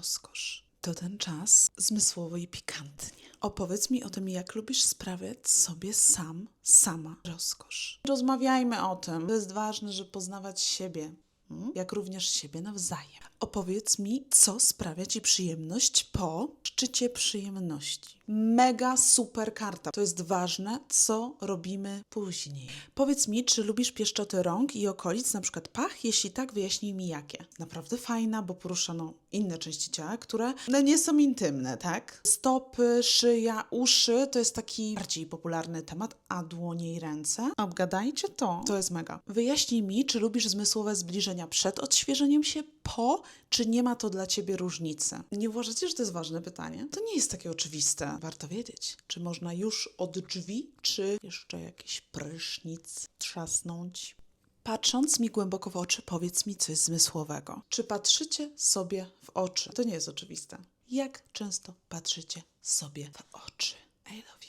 rozkosz. To ten czas zmysłowo i pikantnie. Opowiedz mi o tym, jak lubisz sprawiać sobie sam, sama rozkosz. Rozmawiajmy o tym. To jest ważne, żeby poznawać siebie, jak również siebie nawzajem. Opowiedz mi, co sprawia Ci przyjemność po szczycie przyjemności. Mega super karta. To jest ważne, co robimy później. Powiedz mi, czy lubisz pieszczoty rąk i okolic, na przykład pach? Jeśli tak, wyjaśnij mi jakie. Naprawdę fajna, bo poruszano inne części ciała, które no, nie są intymne, tak? Stopy, szyja, uszy to jest taki bardziej popularny temat, a dłonie i ręce? Obgadajcie to. To jest mega. Wyjaśnij mi, czy lubisz zmysłowe zbliżenia przed odświeżeniem się, po, czy nie ma to dla ciebie różnicy? Nie uważacie, że to jest ważne pytanie? To nie jest takie oczywiste. Warto wiedzieć, czy można już od drzwi, czy jeszcze jakiś prysznic trzasnąć. Patrząc mi głęboko w oczy, powiedz mi coś zmysłowego. Czy patrzycie sobie w oczy? To nie jest oczywiste. Jak często patrzycie sobie w oczy? I love